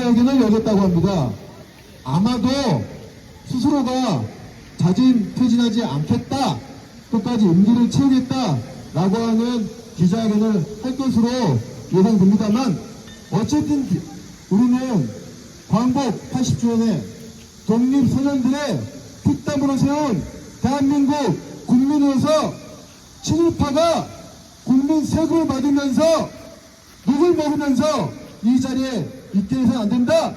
기자회견을 열었다고 합니다. 아마도 스스로가 자진 퇴진하지 않겠다, 끝까지 임기를 채우겠다라고 하는 기자회견을 할 것으로 예상됩니다만 어쨌든 기- 우리는 광복 80주년에 독립소년들의 핏땀으로 세운 대한민국 국민으로서 친일파가 국민 세금을 받으면서 욕을 먹으면서 이 자리에 해서는 안 된다.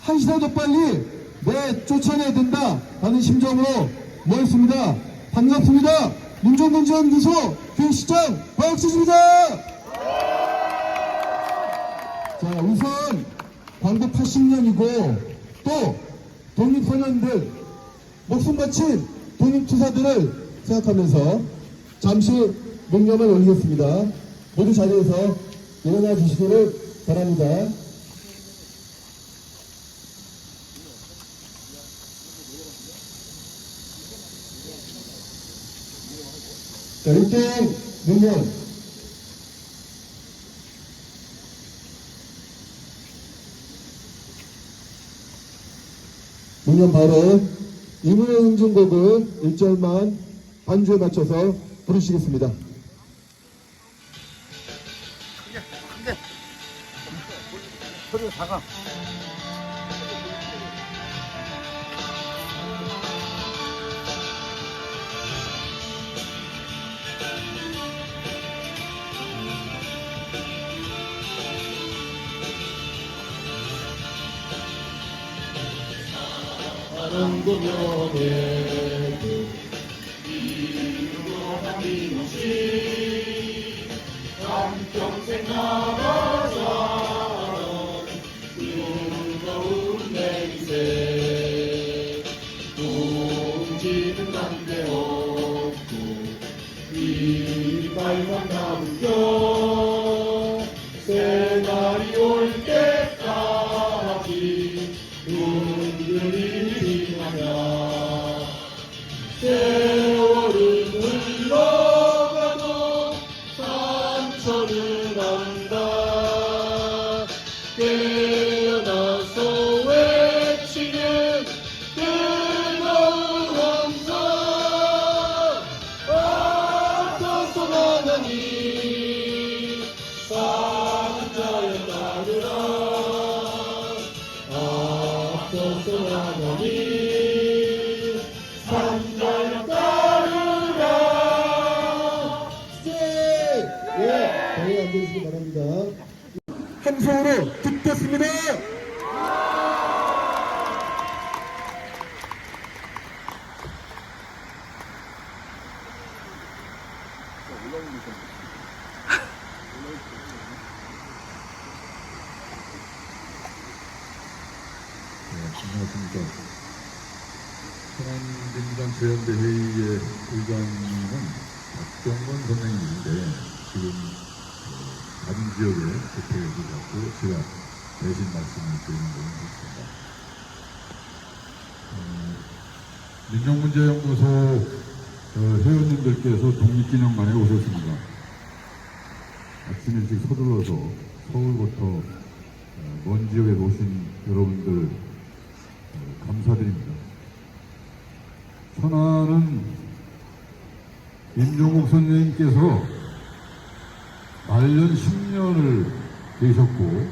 한 시라도 빨리 내 쫓아내야 된다 라는 심정으로 모였습니다. 반갑습니다. 민족문제연구소 김시장 박수입니다. 자 우선 광고 80년이고 또 독립소년들 목숨 바친 독립투사들을 생각하면서 잠시 명령을 올리겠습니다. 모두 자리에서 일어나 주시기를 바랍니다. 자, 1등 명령. 문연 바로 이문의 응징곡을 1절만 반주에 맞춰서 부르시겠습니다. 소리가 작아. 하는 고명에 공지는 남대 없고 이 빨간 남겨 새날이 올 때까지 눈들이 빛나냐 세 재연대 회의의 의장님은 박정건 선생님인데 지금 어, 다른 지역에 대표를 갖고 제가 대신 말씀을 드리는 것은 그렇습니다. 어, 민족문제연구소 어, 회원님들께서 독립기념관에 오셨습니다. 아침 일찍 서둘러서 서울부터 어, 먼 지역에 오신 여러분들 어, 감사드립니다. 천안은 임종국 선생님께서 말년 10년을 계셨고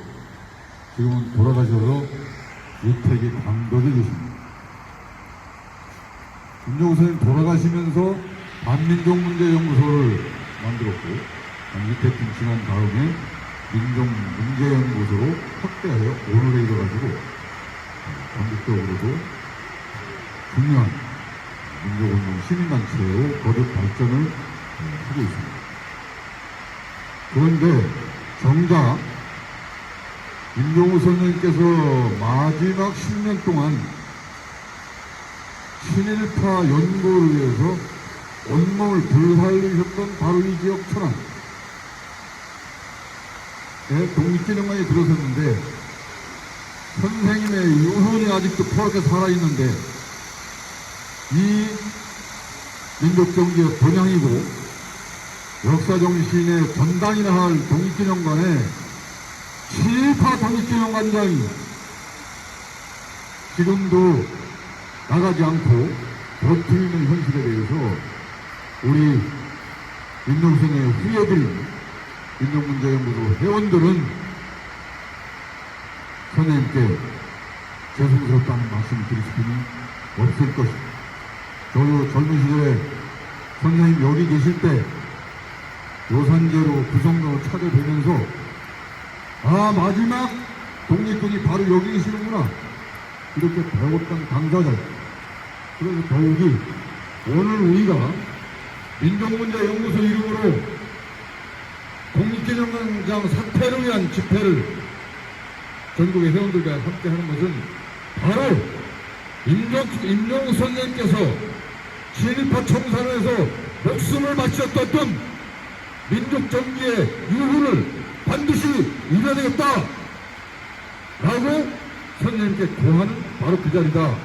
지금은 돌아가셔서 유택이 강덕에 계십니다. 임종국 선생님 돌아가시면서 반민족 문제 연구소를 만들었고 유택 김치한 다음에 민족 문제 연구소로 확대하여 오늘에 이뤄가지고 어, 전국적으로도 중요한 민족운동 시민단체로 거듭 발전을 어, 하고 있습니다. 그런데 정작 임종우 선생님께서 마지막 10년 동안 친일파 연구를 위해서 온몸을 불살리셨던 바로 이 지역 천안 에 독립기념관이 들어섰는데 선생님의 유언이 아직도 포악해 살아있는데 이 민족정기의 본향이고 역사정신의 전당이나 할 독립기념관에 친일파 독립기념관장이 지금도 나가지 않고 버티고 있는 현실에 대해서 우리 민노선의 후예들, 민노문제연구소 회원들은 선생님께 죄송스럽다는 말씀 드릴 수는 없을 것입니다. 저도 젊은 시절에 선생님 여기 계실 때 요산제로 구성로를 찾아뵈면서 아 마지막 독립군이 바로 여기 계시는구나 이렇게 배웠던 당사자예요. 그래서 더욱이 오늘 우리가 민족문제연구소 이름으로 독립기념광장 사퇴를 위한 집회를 전국의 회원들과 함께 하는 것은 바로 임종, 임종우 선생님께서 친일파 청산에서 목숨을 바치셨던 민족 정기의 유후를 반드시 이뤄내겠다. 라고 선생님께 고하는 바로 그 자리다.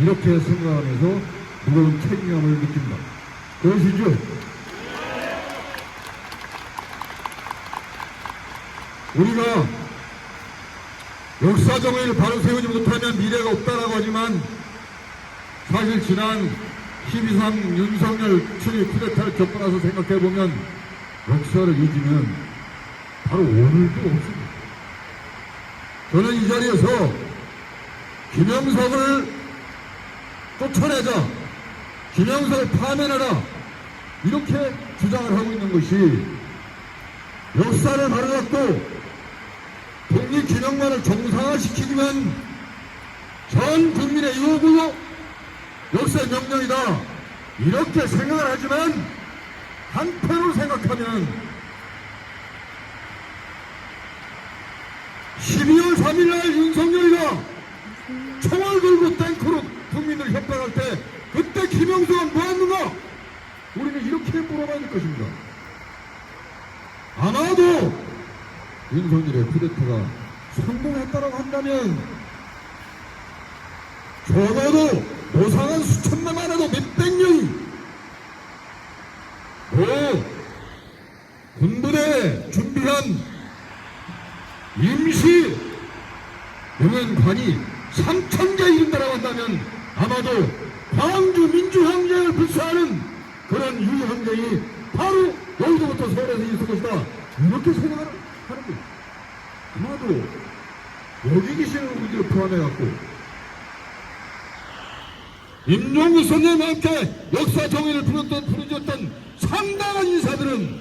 이렇게 생각하면서 무거운 책임감을 느낀다. 그러시죠? 우리가 역사 정의를 바로 세우지 못하면 미래가 없다라고 하지만 사실 지난 12.3 윤석열 출입 쿠데타를 겪고 나서 생각해보면 역사를 잊으면 바로 오늘도 없습니다. 저는 이 자리에서 김영석을 쫓아내자, 김영석을 파면하라, 이렇게 주장을 하고 있는 것이 역사를 바로잡고 독립기념관을 정상화시키기 위한 전 국민의 요구, 역사의 명령이다. 이렇게 생각을 하지만 한편으로 생각하면 12월 3일날 윤석열이가 총을 들고 탱크로 국민을 협박할 때 그때 김영수가 뭐했는가? 우리는 이렇게 물어봐야 될 것입니다. 아마도 윤석열의 쿠데타가 성공했다고 한다면 적어도 노상한 수천만 해도 몇백 명이 또 군부대 준비한 임시 영연관이 3천 개 이른다라고 한다면 아마도 광주 민주항쟁을 불사하는 그런 유항쟁이 바로 여의도부터 서울에서 있을 것이다. 이렇게 생각을 하는 거예요. 아마도 여기 계시는 분들을 포함해갖고 임종구 선생님과 함께 역사 정의를 부르던, 부르셨던 상당한 인사들은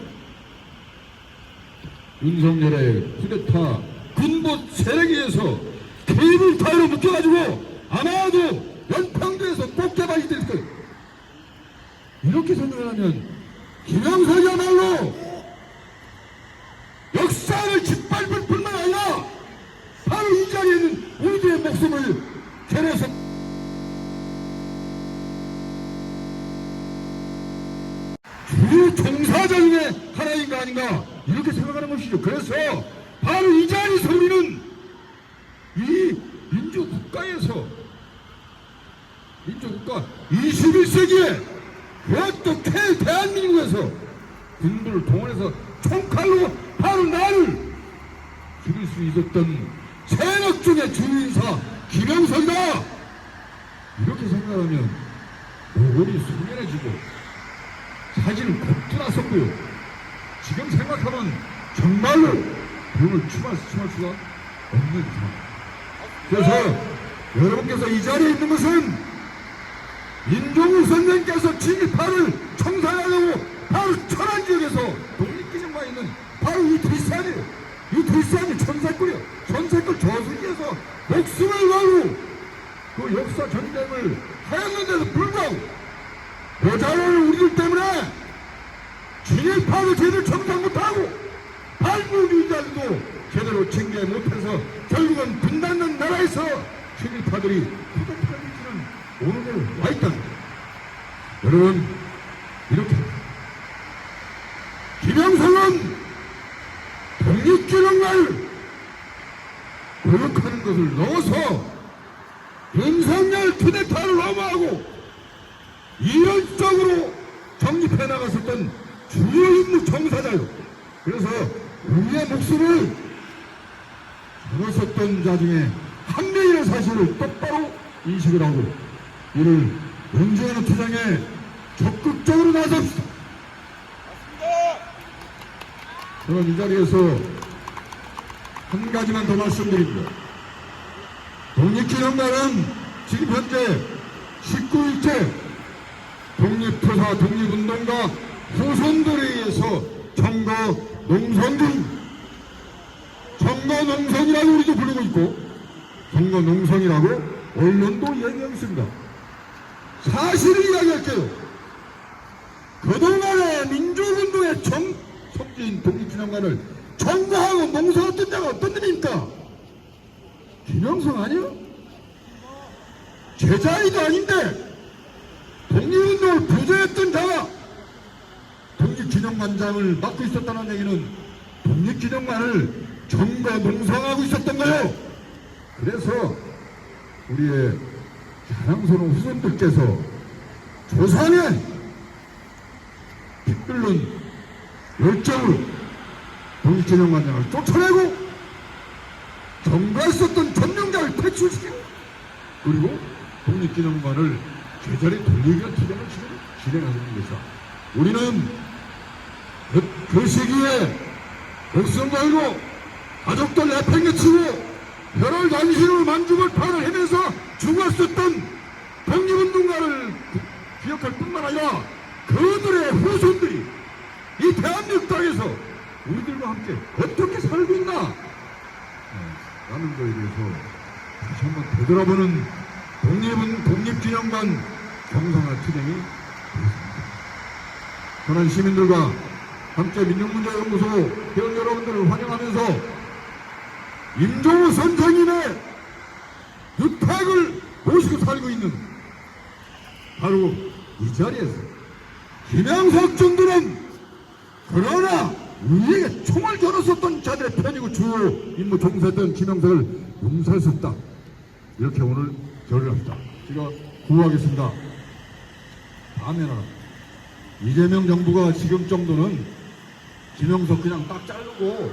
윤석열의 쿠데타 군부 세력에 의해서 케이블 타이로 묶여가지고 아마도 연평도에서 꽃게밭이 될 거예요. 이렇게 생각을 하면 김영석이야말로 역사를 짓밟을 뿐만 아니라 바로 이 자리에 있는 우리들의 목숨을 주요 종사자 중에 하나인가 아닌가 이렇게 생각하는 것이죠. 그래서 바로 이 자리에서 우리는 이 민주국가에서 민주국가 21세기에 그것도 태 대한민국에서 군부를 동원해서 총칼로 바로 나를 죽일 수 있었던 세력 중의 주인사 김영석이다 이렇게 생각하면 모골이 숙연해지고 사진은 곱들었었고요. 지금 생각하면 정말로 돈을 추할, 추할 수가 없는 상황. 그래서 여러분께서 이 자리에 있는 것은 민종우 선생께서 진입파를 청산하려고 바로 천안 지역에서 독립기념관에 있는 바로 이 뒷산이에요. 이 뒷산이 천색골이요. 천색골 저수지에서 목숨을 걸고 그 역사 전쟁을 하였는데도 불구하고 여자를 우리들 때문에 진일파도 제대로 청산 못하고 발굴주의자들도 제대로 챙겨 못해서 결국은 분단된 나라에서 진일파들이 후대파를 지는 오늘에 와 있다. 여러분 이렇게 김영성은 독립기념을 교육하는 것을 넣어서 윤석열 투데타를 넘어하고 이런 쪽으로 정립해 나갔었던 주요 인물 정사자요. 그래서 우리의 목숨을 걸었었던 자 중에 한 명이라는 사실을 똑바로 인식을 하고 이를 연주하는 투쟁에 적극적으로 나섭시다. 저는 이 자리에서 한 가지만 더 말씀드립니다. 독립기념관은 지금 현재 19일째 독립투사 독립운동가 후손들에 의해서 정거 농성 중 정거 농성이라고 우리도 부르고 있고 정거 농성이라고 언론도 이야기하고 있습니다. 사실을 이야기할게요. 그동안의 민주운동의 정, 성지인 독립기념관을 정거하고 농성했던 자가 어떤 일입니까? 김영성 아니요? 제자이도 아닌데 독립운동을 부조했던 자가 독립기념관장을 맡고 있었다는 얘기는 독립기념관을 정거 농성하고 있었던 거예요. 그래서 우리의 자랑스러운 후손들께서 조선에 빛들는 열정으로 독립기념관장을 쫓아내고 정거했었던 점령자를 퇴출시키고 그리고 독립기념관을 제자리 돌리기 위한 투쟁을 지금 진행하고 있는 것이다. 우리는 그, 그 시기에 백성 걸고 가족들 내팽개치고 혈을 단신으로 만주을 판을 헤매서 죽었었던 독립운동가를 기- 기억할 뿐만 아니라 그들의 후손들이 이 대한민국 땅에서 우리들과 함께 어떻게 살고 있나 네, 라는 거에 대해서 다시 한번 되돌아보는 독립은 독립기념관 투쟁이 되었습니다. 저는 시민들과 함께 민족문제연구소 회원 여러분들을 환영하면서 임종우 선생님의 유탁을 모시고 살고 있는 바로 이 자리에서 김영석 정도는 그러나 우리에게 총을 겨눴었던 자들의 편이고 주요 임무 종사했던 김영석을 없다. 이렇게 오늘 결의를 합니다. 제가 구호하겠습니다. 다음에는 이재명 정부가 지금 정도는 김영석 그냥 딱 자르고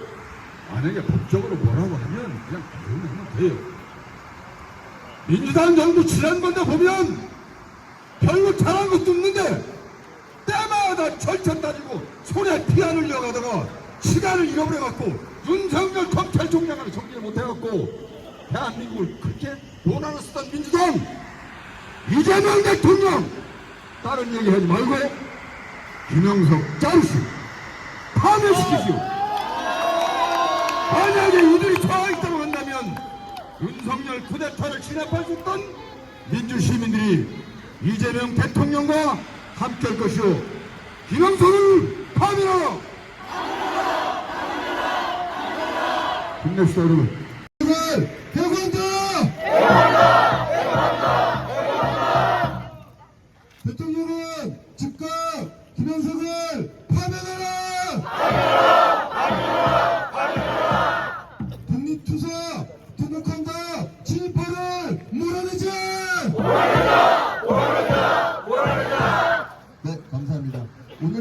만약에 법적으로 뭐라고 하면 그냥 대응하면 돼요. 민주당 정부 지난번에 보면 별로 잘한 것도 없는데 때마다 절천 따지고 손에 피 안 흘려가다가 시간을 잃어버려갖고 윤석열 검찰총장을 정리를 못해갖고 대한민국을 그렇게 논하였었던 민주당 이재명 대통령 다른 얘기 하지 말고 김영석 자르시오 파멸시키시오. 만약에 이들이 좋아있다고 한다면 윤석열 쿠데타를 진압할 수 있던 민주시민들이 이재명 대통령과 함께할 것이오. 김영석을 파멸하라. 힘냅시다 여러분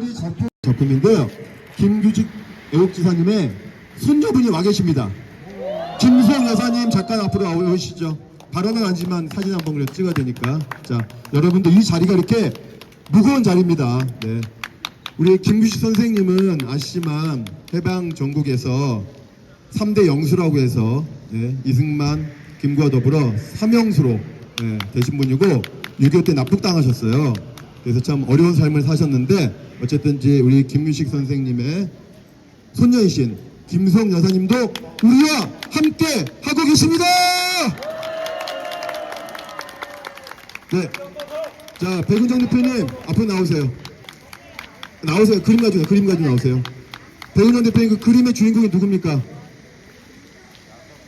오늘이 작품, 작품인데요. 김규직 애국지사님의 손녀분이 와 계십니다. 김수영 여사님 잠깐 앞으로 오시죠. 발언은 아니지만 사진 한번 찍어야 되니까. 자, 여러분들 이 자리가 이렇게 무거운 자리입니다. 네. 우리 김규식 선생님은 아시지만 해방 전국에서 3대 영수라고 해서 네, 이승만, 김구와 더불어 삼영수로 네, 되신 분이고 6.25 때 납북당하셨어요. 그래서 참 어려운 삶을 사셨는데 어쨌든 지 우리 김규식 선생님의 손녀이신 김수영 여사님도 우리와 함께 하고 계십니다. 네. 자, 백은정 대표님 앞으로 나오세요. 나오세요. 그림 가지고 그림 가지고 나오세요. 백은정 대표님 그 그림의 주인공이 누굽니까?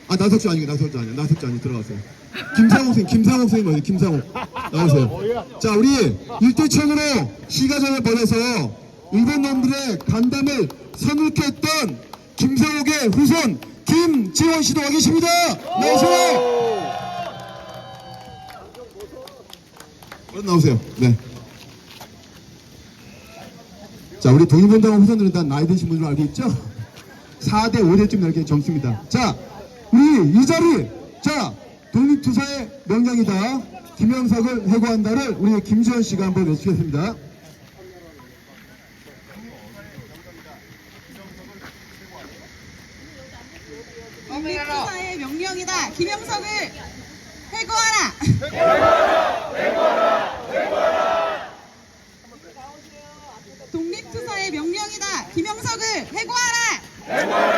아 나석주 아니고 나석주 아니야. 나석주 아니 들어가세요. 김상욱 선생님, 김상욱 선생님 어디? 김상욱 나오세요. 자, 우리 일대천으로 시가전을 벌여서 일본 놈들의 간담을 선울케 했던 김상욱의 후손 김재원 씨도 와 계십니다. 나오세요. 얼른 나오세요. 네. 자, 우리 독립운동 후손들은 다 나이 드신 분들 알고 있죠? 4대 5대쯤 이렇게 젊습니다. 자, 우리 이 자리, 자, 독립투사의 명령이다. 김영석을 해고한다를 우리 김지원 씨가 한번 외치겠습니다. 독립투사의 명령이다. 김영석을 해고하라. 독립투사의 명령이다. 김영석을 해고하라. 아침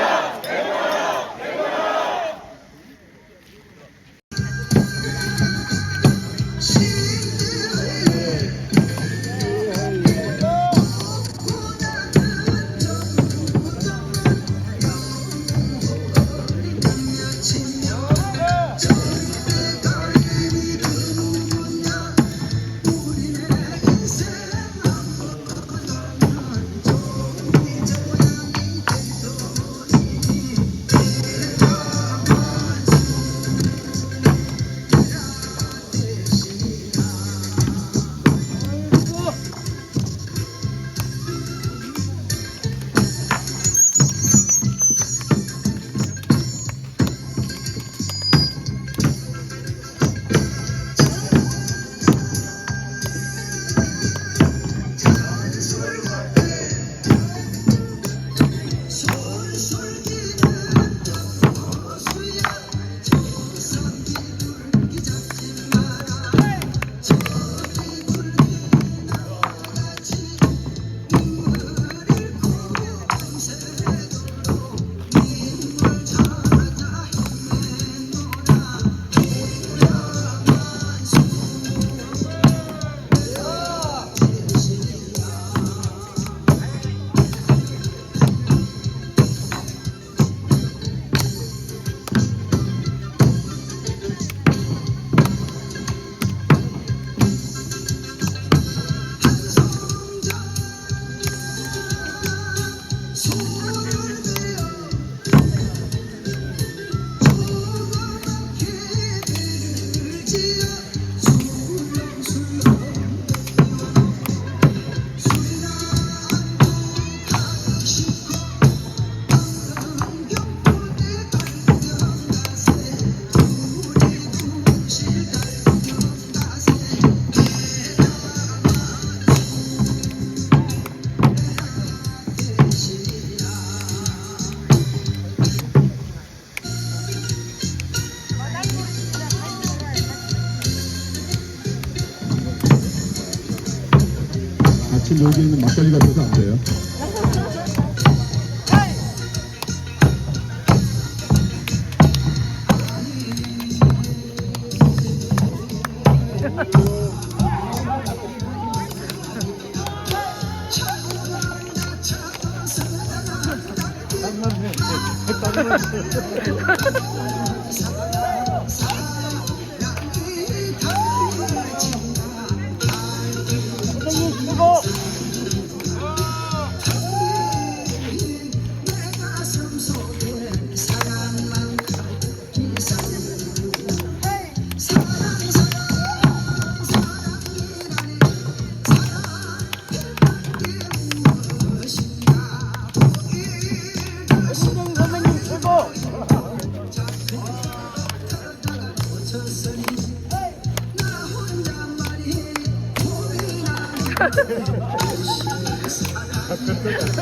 なるね。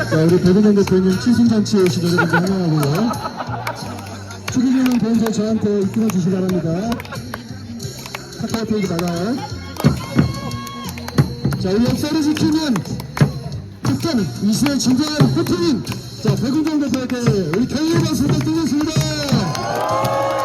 자, 우리 배동현 대표님 칠순잔치에 오신 여러분들 환영하고요. 축의금은 본서 저한테 입금해 주시기 바랍니다. 카카오 페이지 받아요. 자, 우리 역사를 지키는 특전 이수의 진정한 호프님. 자, 백운정 대표에게 우리 경례 박수 부탁드리겠습니다.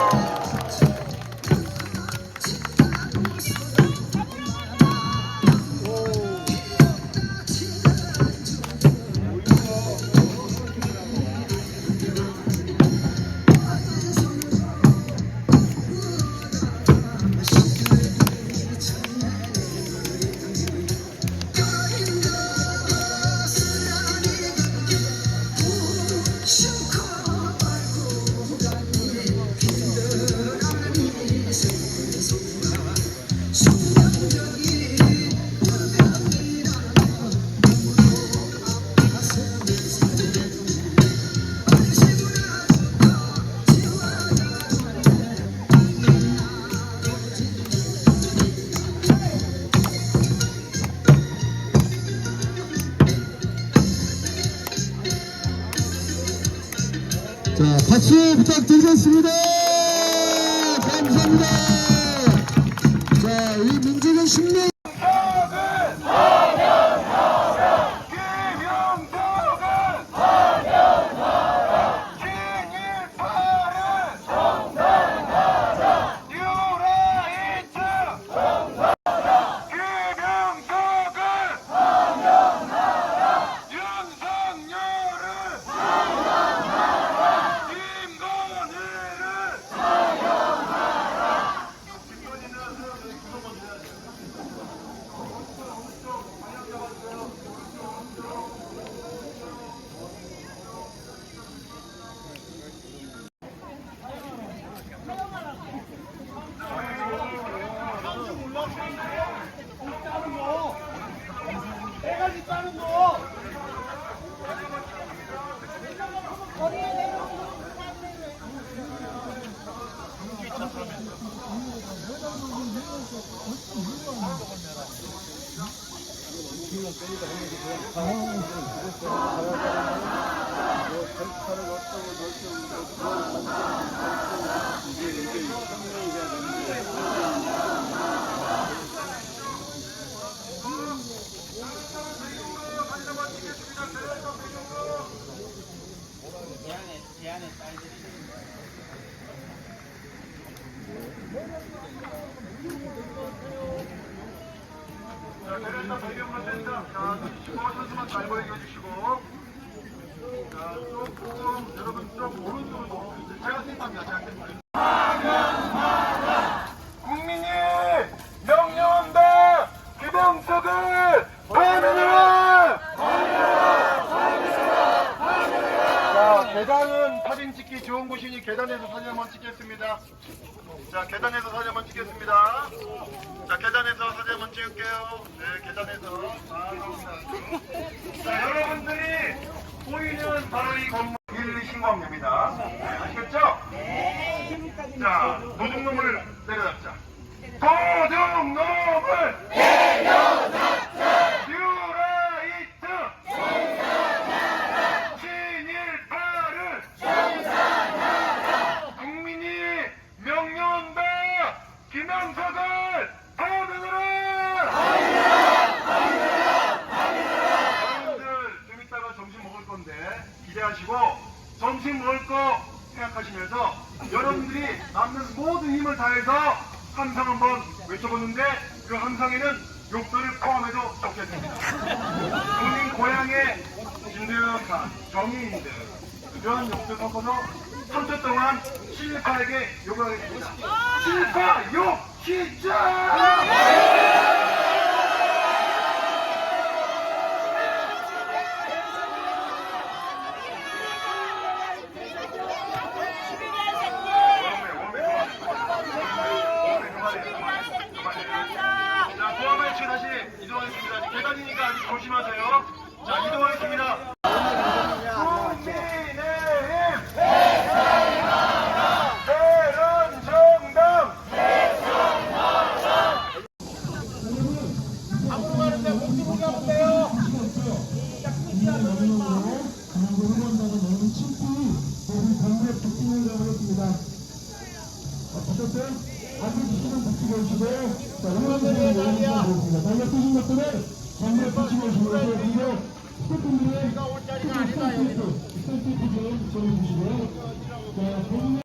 谢谢大家。Thank you. 계단에서 사진 한번 찍겠습니다. 자, 계단에서 사진 한번 찍겠습니다. 자, 계단에서 사진 한번 찍을게요. 네, 계단에서. 아. 여쭤보는데 그 함상에는 욕설을 포함해서 적겠습니다. 본인 고향의 진득한 정의인들 이런 욕설 섞어서 3초 동안 신일파에게 욕을 하겠습니다. 신일파 욕!